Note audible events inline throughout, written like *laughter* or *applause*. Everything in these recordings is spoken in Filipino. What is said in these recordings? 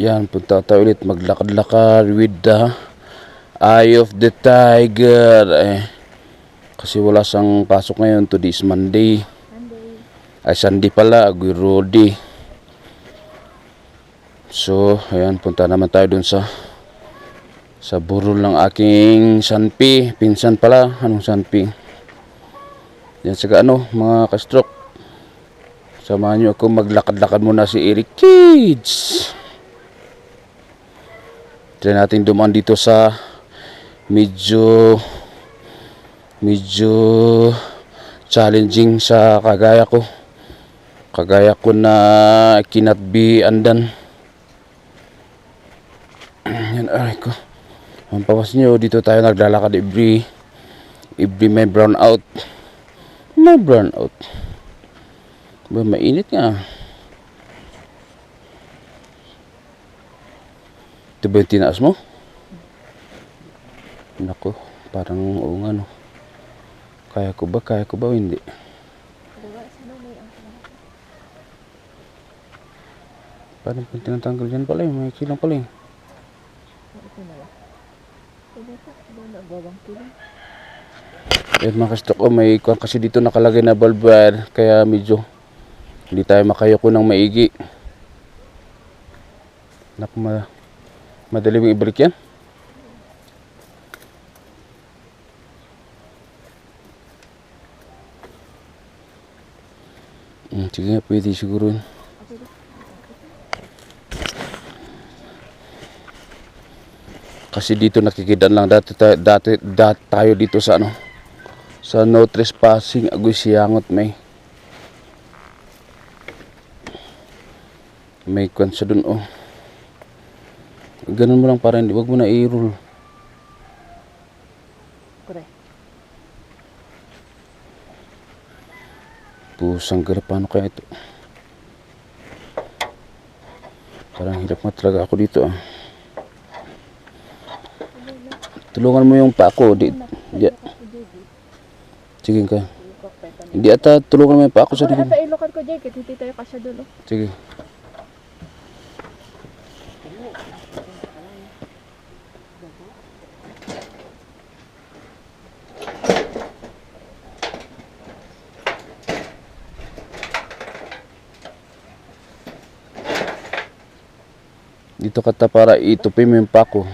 Yan, punta tayo ulit maglakad-lakad with the eye of the tiger. Eh, kasi wala sang pasok ngayon. Today is Monday. Ay, Sunday pala. Agoy Rodi. So, ayan, punta naman tayo dun sa sa burol ng aking sanpi. Pinsan pala. Anong sanpi? Yan sa ano, mga kastrok. Samahan nyo ako maglakad-lakad muna si Eric Kids. Try natin dumaan dito sa medyo medyo challenging sa kagaya ko. Kagaya ko na cannot be andan. *clears throat* Yan, aray ko. Ang nyo, dito tayo naglalakad every every may brown out. May brown out. Ba, mainit nga. Ito ba yung tinaas mo? Nako, parang oo nga no. Kaya ko ba? Kaya ko ba o hindi? Parang kung tinatanggal dyan pala eh. May kilang pala eh. Eh mga kastok, oh, may kuwan kasi dito nakalagay na bulb wire. Kaya medyo hindi tayo makayoko ng maigi. Naku, ma madali mong ibalik yan? Hmm, sige pwede siguro yun. Kasi dito nakikidaan lang dati, dati, dati tayo dito sa ano sa no trespassing agoy siyangot may may kwan siya dun oh ganun mo lang para hindi wag mo na i-roll Correct. pusang garap. Paano kaya ito? Parang hirap nga talaga ako dito ah. Tulungan mo yung pa ako di, di, sige ka. Hindi ata tulungan mo yung pa ako sa likod. ata ilokad ko, Jake. Hindi tayo kasya dulo. sige Dito kata para itupin mo yung pako.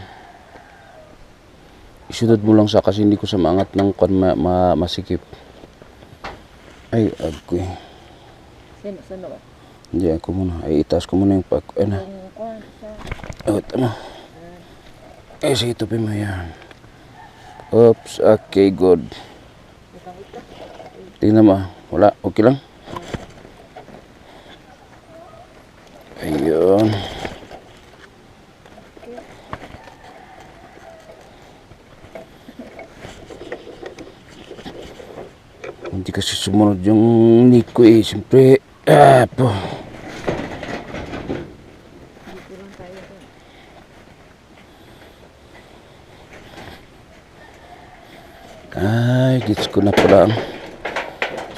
Isunod mo lang sa kasi hindi ko sa maangat ng kwan ma, ma- masikip. Ay, agoy. Sino, sino ba? Hindi ako muna. Ay, itaas ko muna yung pako. Ay na. Oh, tama. Eh, sige, itupin mo yan. Oops, okay, good. Tingnan mo. ah. Wala, okay lang. Ayun. Hindi kasi sumunod yung Nico eh. Siyempre, ah, po. Ay, gets ko na pala ang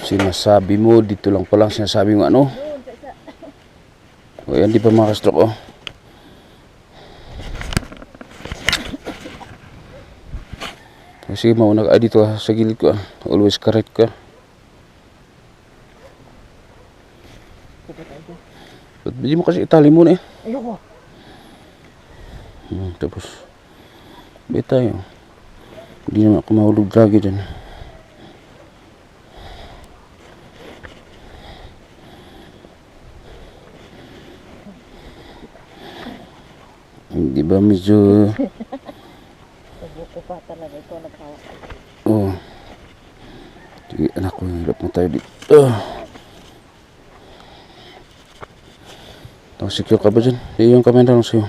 sinasabi mo. Dito lang pala ang sinasabi mo ano. O yan, di pa makastroke oh. Sige, mauna ka. Ay, dito ah, sa gilid ko ah. Always correct ka. Hindi mo kasi itali muna eh? Ayoko. Hmm, tapos, bay tayo. Hindi naman ako mahulog lagi dyan. Hindi ba medyo... Nabuko pa talaga. Ito naghawak. Oh. Sige, anak ko, hirap na tayo dito. Oh. Oh, secure ka ba dyan? Iyo yung kamera lang sa'yo.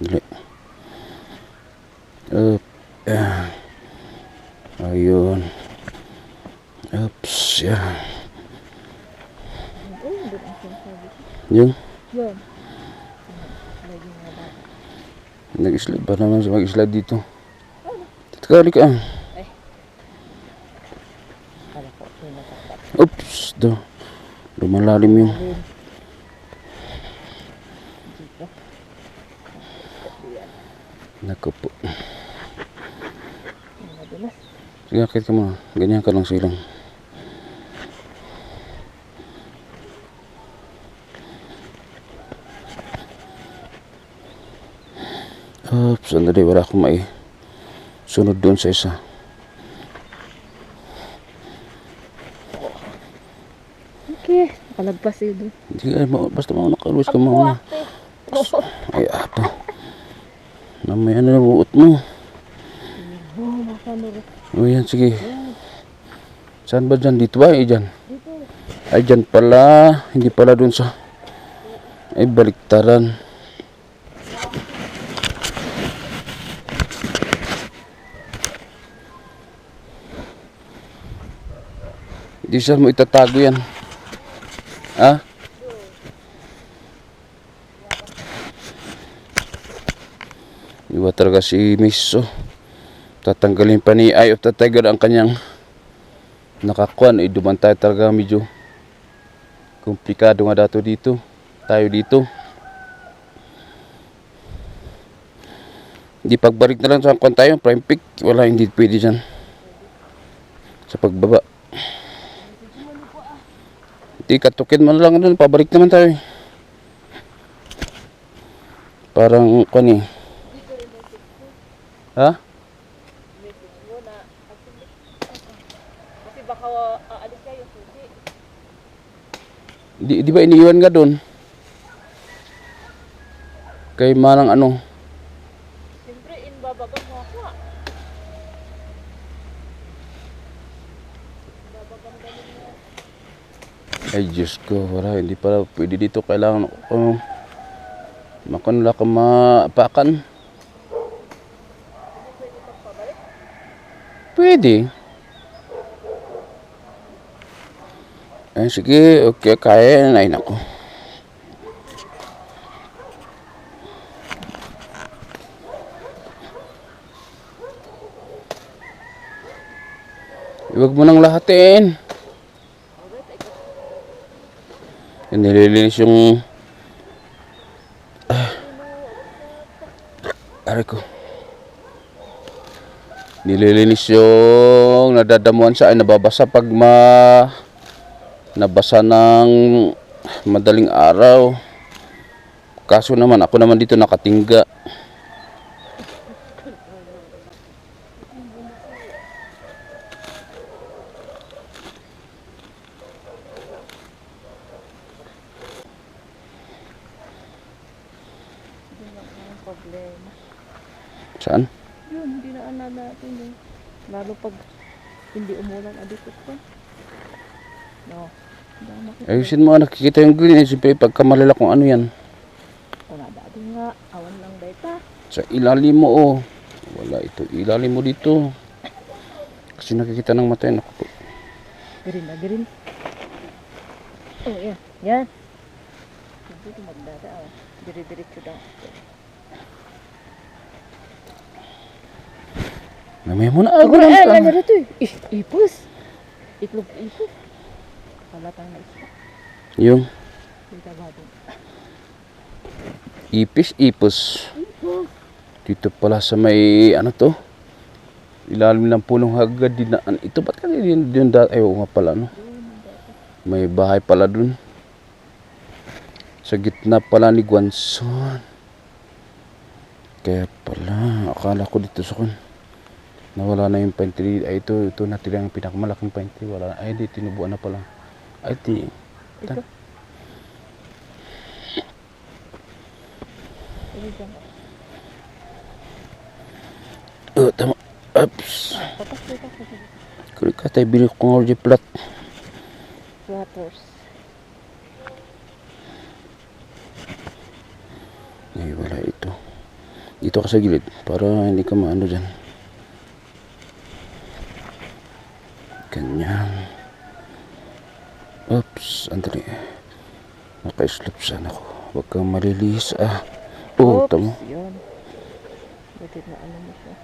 Dali. Up. Yan. Ayun. Oops. Yan. Yung? Yun. Nag-slide ba naman mag-slide dito? Ah. Ay. Oops, do. Lumalalim yung... Naku po. Sige, akit ka muna. Ganyan ka lang silang. Oops, sandali. Wala akong mai sunod doon sa isa. Okay. Nakalagpas yun doon. Basta mo nakaluwas ka muna. Ay, ato. Na nabuot mo. Oh, makanuro. O yan, sige. Saan ba dyan? Dito ba? Ay, dyan. Ay, dyan pala. Hindi pala dun sa... Ay, baliktaran. Di saan mo itatago yan? Ha? Iwa talaga si Miso. Tatanggalin pa ni Eye of the Tiger ang kanyang nakakuan. Eh, duman tayo talaga medyo komplikado nga dato dito. Tayo dito. Hindi pagbalik na lang sa kwan tayo, prime pick. Wala, hindi pwede dyan. Sa pagbaba. Hindi, katukin mo lang doon. Pabalik naman tayo. eh. Parang, kwan eh. Ha? Kasi baka aalis kayo. Susi. Di, di ba iniiwan ka doon? Kay manang ano? Siyempre, inbabagan mo ako ah. Ay, Diyos ko, wala, hindi pala pwede dito. Kailangan ako, makanula ka maapakan. Pwede. Ay, sige, okay, kaya. Ay, nako. Huwag mo nang lahatin. Nililinis yung... Ah. Aray ko. Nililinis yung nadadamuan sa ay nababasa pag ma... Nabasa ng madaling araw. Kaso naman, ako naman dito nakatingga. Yun lang ang problema. Saan? Yun, hindi na ana natin eh. Lalo pag hindi umulan adikot pa. No. Hindi ako makita. Ayusin mo, nakikita yung green. Eh, siyempre, pagka malala kung ano yan. Wala dati nga. Awan lang data. Sa ilalim mo, oh. Wala ito. Ilalim mo dito. Kasi nakikita ng mata yun. Ako po. Green na green. Oh, yan. Yan. Hindi ko magdada. Oh. Diri-diretso daw. Mamaya mo na. Ay, Ako gula, lang ay, ka. ay, dito eh. Ih, ipos. Itlog ipos. Halatang na isla. Yung Dito ba doon? ipis, ipos. Ipos. Dito pala sa may, ano to? Ilalim ng punong hagad dinaan. Ito ba't kasi din, din dati? Ay, nga pala, no? May bahay pala dun. Sa gitna pala ni Guanson. Kaya pala, akala ko dito sa kun. Nawala na yung pine tree. Ay, ito, ito natira yung pinakamalaking pine tree. Wala na. Ay, di, tinubuan na pala. Ay, di. Ito. Ito. Oh, tama. Oops. Tapos dito sa Kuri ka tayo, bili ko ng RG plat. waters. Ay, wala ito. Dito ka sa gilid para hindi ka maano dyan. Ganyan. Oops, andali. Naka-slip sana ako. Huwag kang malilis ah. Oh, Oops, tamo. Yun. Na ano mo siya.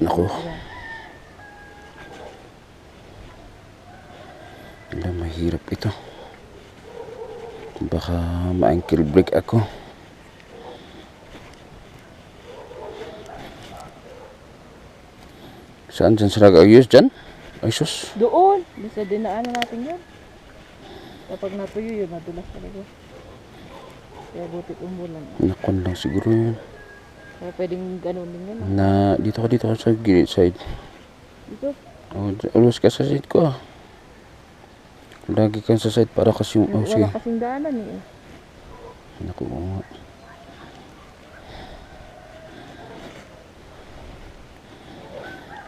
Naku. Wala, mahirap ito. Baka ma-ankle break ako. Saan dyan sila ayos dyan? Ay sus. Doon. Basta dinaanan natin yun. Kapag natuyo yun, nadulas talaga. Kaya buti umulan. Nakon lang siguro yun. Kaya pwedeng ganun din yun. Na dito ka dito ka sa gilid side. Dito. Oh, always ka sa side ko ah. Lagi ka sa side para kasi yung... Oh, sige. Wala kasing daanan eh. Naku, oo nga.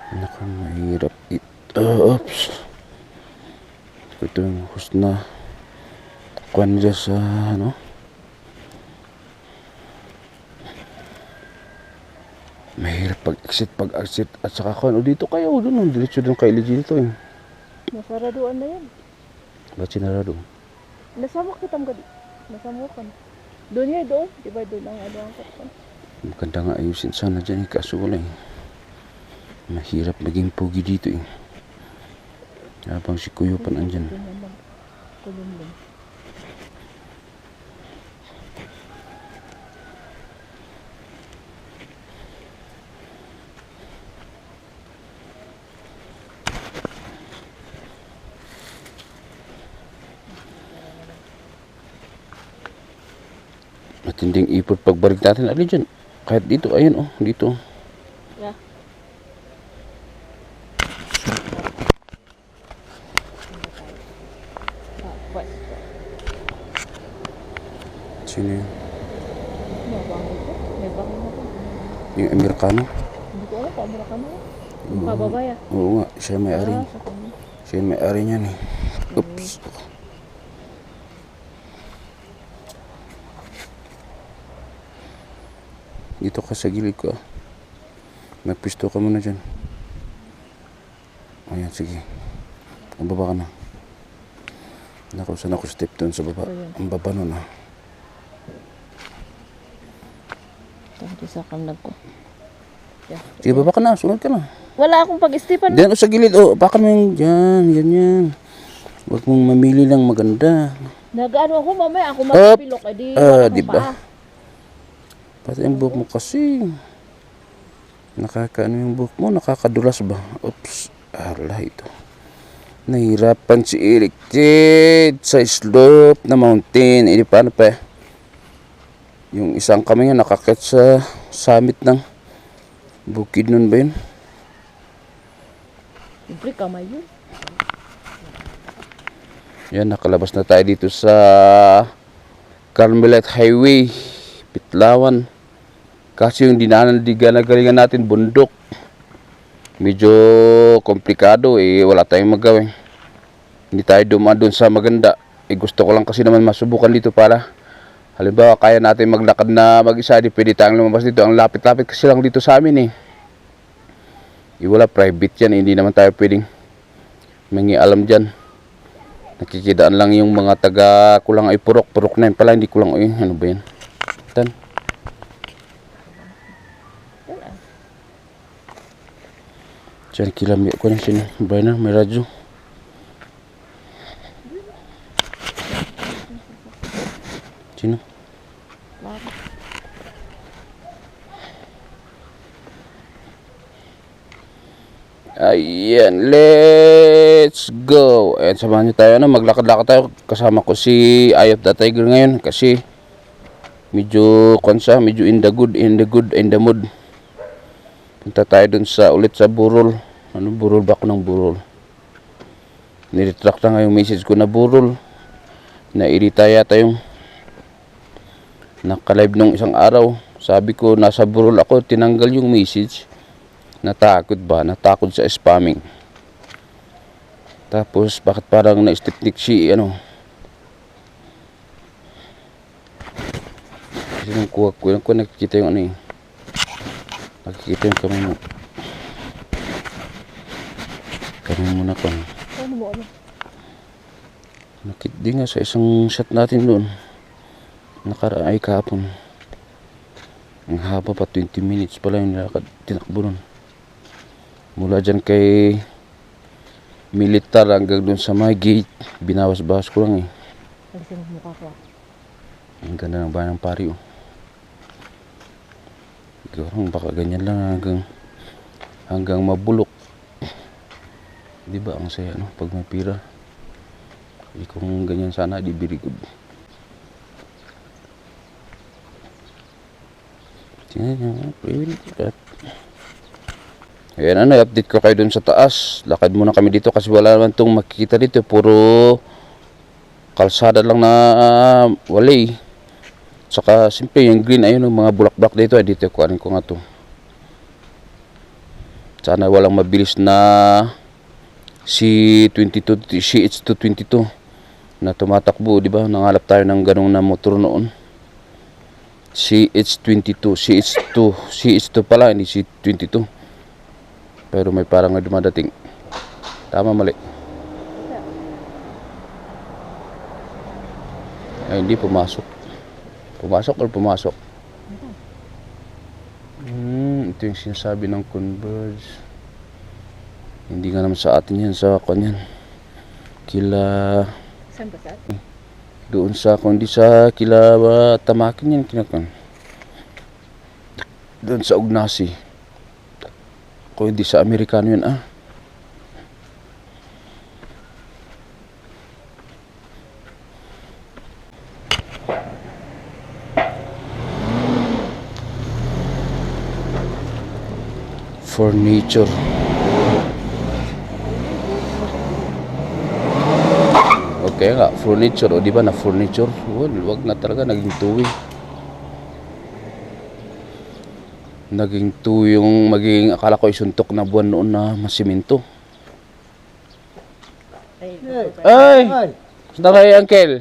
Naku, mahirap ito. Oops. Ito yung host na kwan dyan sa ano. Mahirap pag-exit, pag-exit. At saka kwan, o dito kayo, doon, oh, diretso doon kay LG dito eh. Nasaraduan na yan. Ba't sinarado? Nasamok kitang gadi. Nasamukan. Doon yan, doon. Di ba doon ang ano ang kapkan? Maganda nga ayusin sana dyan eh, kaso wala eh. Mahirap maging pogi dito eh. Habang si Kuyo pa nandyan. Matinding ipot pagbalik natin. Alin dyan? Kahit dito, ayun oh, dito. Yeah. Mukha babaya. Oo nga, siya may ari. Sa kanya. Siya may ari niyan eh. Oops. Dito ka sa gilid ko. ah. Magpisto ka muna dyan. Ayan, sige. Ang baba ka na. Naku, saan ako step doon sa baba? Ayan. Ang baba nun ah. Tawag sa kamnag ko. Yeah. Sige, baba ka na. Sunod ka na. Wala akong pag-istipan. Diyan o sa gilid. O, baka mo yung dyan. Yan yan. Huwag mong mamili lang maganda. Nag-ano ako mamaya. Ako magpilok. Eh di Ah, akong diba? Pati yung buhok mo kasi. Nakakaano yung buhok mo? Nakakadulas ba? Oops. Ala ito. Nahirapan si Eric Ted sa slope na mountain. Eh, di paano pa? Yung isang kami nga nakakit sa summit ng bukid nun ba yun? Siyempre kamay yun. Yan, nakalabas na tayo dito sa Carmelite Highway, Pitlawan. Kasi yung dinaanan, di ganagalingan natin, bundok. Medyo komplikado eh, wala tayong magawin. Hindi tayo dumaan doon sa maganda. Eh, gusto ko lang kasi naman masubukan dito para halimbawa kaya natin maglakad na mag-isa, di pwede tayong lumabas dito. Ang lapit-lapit kasi lang dito sa amin eh. Eh, wala private yan, hindi naman tayo pwedeng mangialam dyan. Nakikidaan lang yung mga taga kulang ay purok. Purok na yun pala hindi kulang ay ano ba yan? Tan. Yan. Diyan kilami ko na sino ba na may radyo. Sino Ayan, let's go. Ayan, samahan nyo tayo. Ano, maglakad-lakad tayo. Kasama ko si Eye of the Tiger ngayon kasi medyo konsa, medyo in the good, in the good, in the mood. Punta tayo dun sa ulit sa Burol. Ano, Burol ba ako ng Burol? Niretract na nga yung message ko na Burol. Nairita yata yung nakalive nung isang araw. Sabi ko, nasa Burol ako, tinanggal yung message. Natakot ba? Natakot sa spamming. Tapos, bakit parang na-stipnik si, ano? Kasi nung kuha ko, yung ko nakikita yung ano eh. Nakikita yung kamay mo. Kamay mo na ko. Ano mo ano? Nakit din nga sa isang shot natin doon. Nakaraan ay kahapon. Ang haba pa, 20 minutes pala yung nilakad. Tinakbo nun. Mula dyan kay militar hanggang dun sa may gate. Binawas-bawas ko lang eh. Alisin mo mukha ko. Ang ganda ng bayan ng pari oh. Siguro baka ganyan lang hanggang hanggang mabulok. Di ba ang saya no pag may pira. Di kung ganyan sana di very good. Tingnan nyo, pretty good. Ayan ano, update ko kayo dun sa taas. Lakad muna kami dito kasi wala naman itong makikita dito. Puro kalsada lang na uh, walay. Saka simple yung green ayun yung mga bulak-bulak dito ay dito kuanin ko nga to. Sana walang mabilis na C22 CH222 na tumatakbo, di ba? Nangalap tayo ng ganong na motor noon. CH22, CH2, CH2 pala, hindi C22. Pero may parang na dumadating. Tama mali. Ay, hindi pumasok. Pumasok or pumasok? Hmm, ito yung sinasabi ng Converge. Hindi nga naman sa atin yan, sa kanyan. Kila, Saan ba sa atin? doon sa, kundi sa kila uh, tamakin yan, kinakan. Doon sa Ugnasi. Kung hindi sa Amerikano yun, ah. Furniture. Okay nga, furniture. O di ba na furniture? Well, wag na talaga, naging tuwi. Naging tuwi yung magiging, akala ko isuntok na buwan noon na masiminto. Ay, Ay! Ay, Saan kayo, Uncle?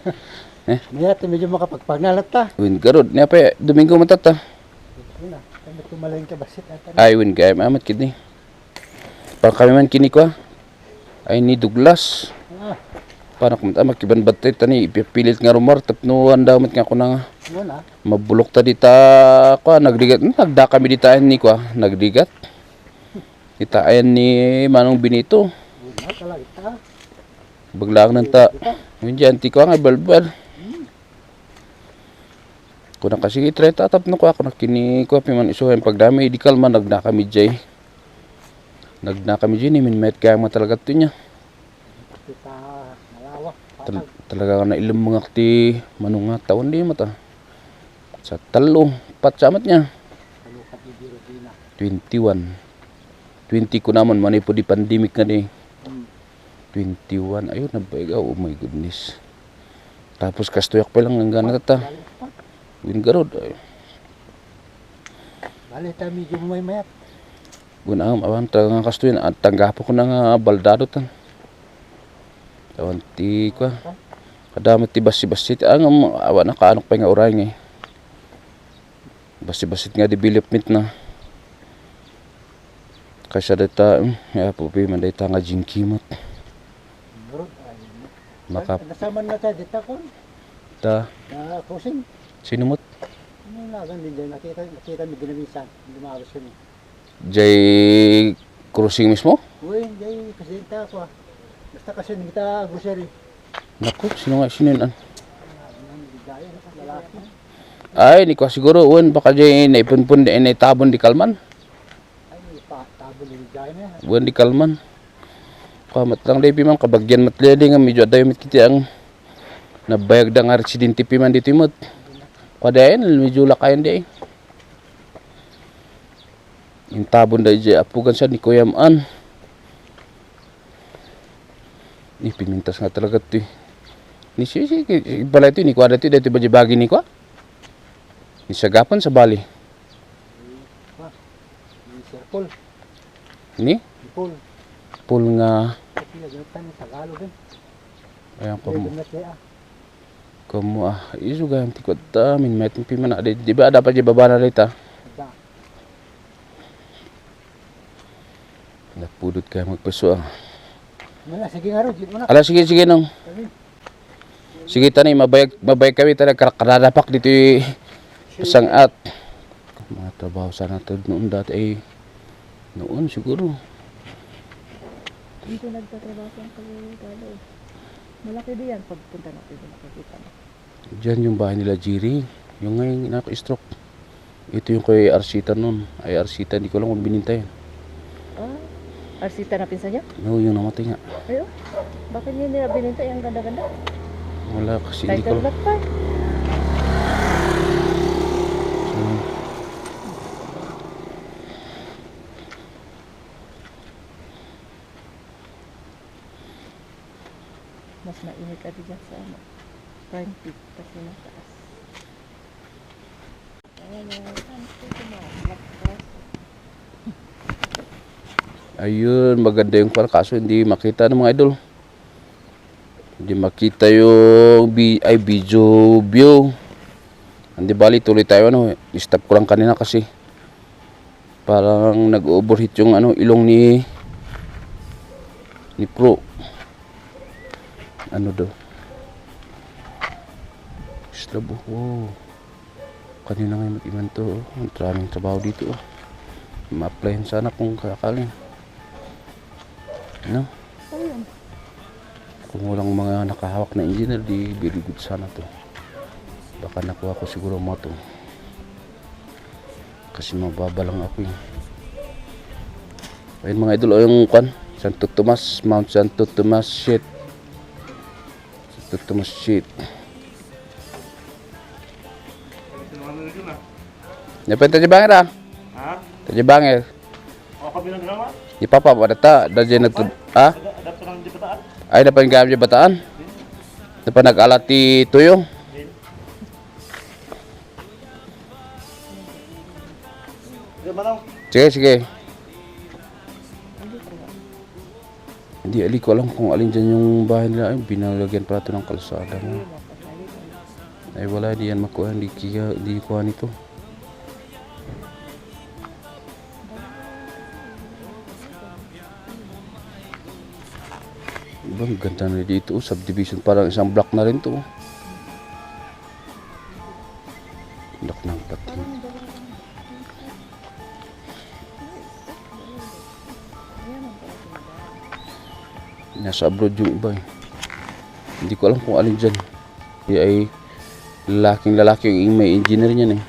*laughs* maya ito medyo makapagpagnalat ta. Win garod, niya pa, Domingo matata. Kami kumalang ka basit at Ay, win kaya, mamat kini. Parang kami man kini ko, ah. Ay, ni Douglas. Ah, Parang kumita, makiban batay tani, ipipilit nga rumor, tapno, anda mat nga ko na nga. Mabulok ta dita ko nagdigat nagda kami dita ni ko nagdigat. Kita ayan ni Manong Benito. Ta. Baglang nang ta. Hindi anti ko nga balbal. Kuna kasi itry tatap no ko ako nakini ko pi man isuhen pagdami di kalma nagna kami jay. Nagna kami jay ni min met kaya mo talaga to niya. Tal- talaga na ilang mga ti manong nga taon di mata. Sa talo patsamat niya. Kalukat ni Biro Dina. 21. 20 ko naman manay po di pandemic na. Hmm. 21. Ayun, nabaigaw. Oh my goodness. Tapos kastoyak pa lang ang gana ta. Win garod. Ay, Bali ta medyo may mayat. Gunang awan talagang kastoyan. At tanggapo ko na nga baldado tan. Awan ti ko. Kadamit ti basi-basit. Ang um, awan na kaanok pa nga oray nga. eh. Basi-basit nga development na. Kasya data, um, ya po pi man data nga jingkimot. Bro, ay. Maka Nasama na ta dito kon. ta Na crossing. sinumot. Ano lagan din dyan. Nakita, nakita mi dinamisan. Lumabas kami. Jay crossing mismo? Uy, jay kasi ta ako ah. Basta kasi kita grocery. Naku, sino nga sino yun? na lalaki. Ay, ni ko siguro, uwan, baka dyan di naitabon di kalman. Ay, pa, tabo ni bigaya na. Uwan di kalman. Kamat lang day man, kabagyan matledi nga, medyo adayo mit kiti ang nabayag da nga residente pi man dito imot. Kadayan, medyo lakayan di eh. Yung tabon da apugan siya ni Kuya Maan. Ni pimintas nga talaga ito eh. Ni si si balay ito, ni kuha dito, dito ba dyan bagi ni kuha? Ni sagapan sa bali. Ni Paul. Ni? Paul. Pool nga, ayan ko Kaya mo. kaya. Kamu ah, isu ganti ko ta min met pi mana de di ba dapat je babana rita. Da. Napudot kay magpaso Mala, sige nga ro, jit mo na. Ala sige sige nang. Sige tani mabayag mabayag kami tani karadapak dito eh, isang at mga trabaho sana to noon dati ay Noon siguro. Dito nagtatrabaho ang kagagalo. Malaki din yan pagpunta natin doon nakikita mo. Diyan yung bahay nila Jiri. Yung ngayon naka-stroke. Ito yung kay Arsita noon. Ay Arsita, hindi ko lang kung binintay. Ah, Arsita na pinsan niya? No, yung namatay nga. Ayo. Bakit niya nila binintay ang ganda-ganda? Wala kasi hindi ko Title block pa. So, Mas mainit ka dyan sa ano. Prime peak kasi mataas. Ayan yung mo. Ayun, maganda yung par kaso hindi makita ng mga idol. Hindi makita yung bi ay video view. Hindi bali tuloy tayo ano, stop ko lang kanina kasi parang nag-overheat yung ano ilong ni ni Pro. Ano daw? Slabo. Wow. Kanina nga mag-iman to. oh. Ang daming trabaho dito. oh. Ma-applyan sana kung kakaling. No? Ayun. Kung walang mga nakahawak na engineer, di very good sana to. Baka nakuha ko siguro mo to. Kasi mababa lang ako eh. Ayun mga idol, o yung kwan, Santo Tomas, Mount Santo Tomas shit. Santo Tomas shit. Napenta di bangir ah? Ha? Tadi bangir. O kami ng drama? Di papa pada ta, dadi nag petaan? Ay dapat gamit bataan. Dapat nag-alati tuyo. Ba Sige, sige. Hindi, ali ko alam kung alin dyan yung bahay nila. Ay, binalagyan pala ito ng kalsada. Ay, wala, di yan makuha. Hindi, kaya, hindi kuha nito. Diba, ang ganda na dito. oh. Subdivision, parang isang block na rin to. oh. Block ng pating. Nasa abroad yung iba eh. Hindi ko alam kung alin dyan. Di ay lalaking lalaki yung may engineer niyan eh.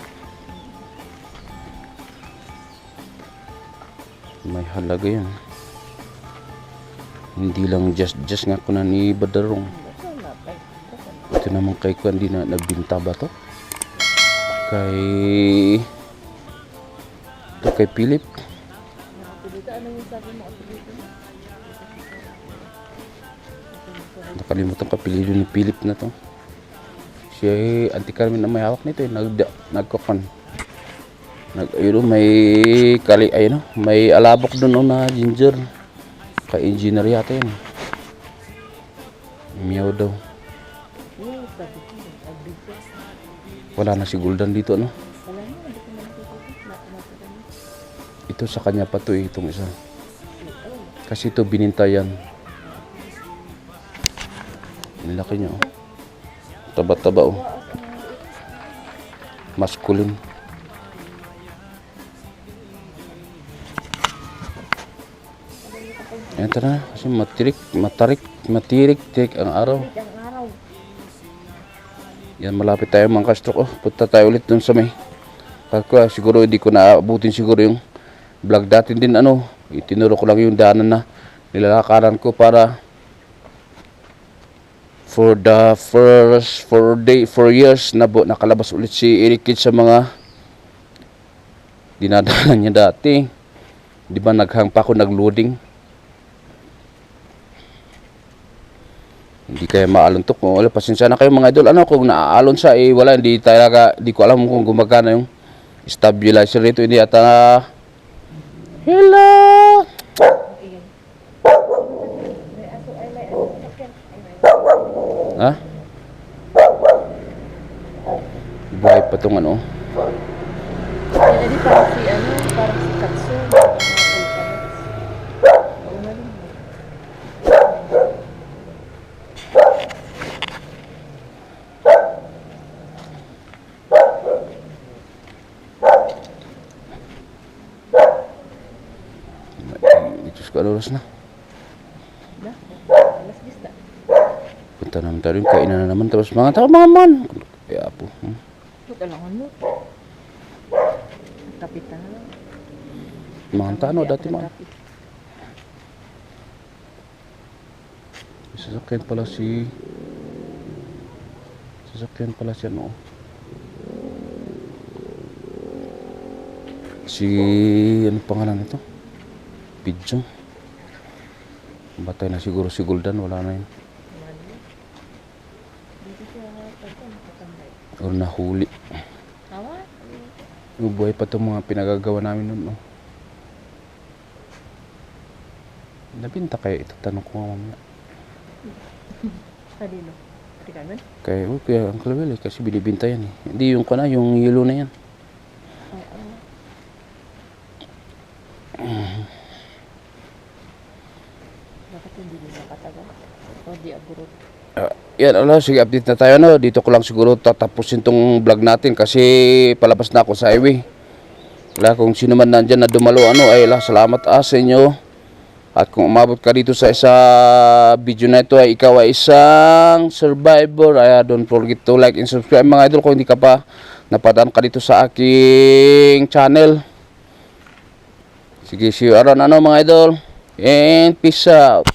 May halaga yan. Hindi lang just just nga ko na ni Badarong. Ito naman kay Kwan di na nabinta ba to? Kay ito kay Philip. Nakalimutan ko apelido ni Philip na to. Siya ay Auntie Carmen na may hawak nito eh. Nag, nagkokon. Nag, ayun, may kali, ayun, may alabok doon oh, na ginger. Ka-engineer yata yun. Meow daw. Ang. Wala na si Guldan dito, no? Ito sa kanya pa to eh, itong isa. Kasi ito binintayan. Nilaki niya, oh. Taba-taba, oh. Masculine. Ayan, na. Kasi matirik, matarik, matirik, tirik ang araw. Yan, malapit tayo mga kastrok. Oh, punta tayo ulit dun sa may. Pagka siguro hindi ko naabutin siguro yung vlog dati din ano. Itinuro ko lang yung daanan na nilalakaran ko para for the first four day four years na bu- nakalabas ulit si Eric Kidd sa mga dinadaanan niya dati. Di ba naghang pa ako nagloading? Hindi kaya maalon to. Kung wala, pasensya na kayo mga idol. Ano, kung naaalon siya, eh, wala, hindi talaga, hindi ko alam kung gumagana yung stabilizer rito. Hindi ata, hello! Ha? Buhay pa tong ano. Di parang si ano, parang si Katsu. Mga volcanoes. Oo na rin. ko oras na. Alas 10 na. Punta naman tayo rin. Kainan na naman. Tapos mga tao, mga man. Kaya po. Hmm. Ito lang ano. Tapit na lang. Mga tano dati man. Sasakyan pala si... Sasakyan pala siya no. Si... Ano pangalan nito? Pigeon. Batay na siguro si Guldan. Wala na yun. Or nahuli. Tawa? Buhay pa itong mga pinagagawa namin noon. No? Nabinta kaya ito? Tanong ko nga mamaya. Kanino? Kami? Kaya, oh, kaya ang kalawil eh, kasi binibinta yan eh. Hindi yung kana, yung yellow na yan. Oo. *clears throat* Bakit hindi nila katagal? O di aburot? Ah, yan, ala, sige, update na tayo. No? Dito ko lang siguro tatapusin tong vlog natin kasi palabas na ako sa highway. Wala, kung sino man nandyan na dumalo, ano, ay ala, salamat ah, sa inyo. At kung umabot ka dito sa isa video na ito ay ikaw ay isang survivor. Ay, don't forget to like and subscribe mga idol kung hindi ka pa napadaan ka dito sa aking channel. Sige, see you around ano mga idol. And peace out.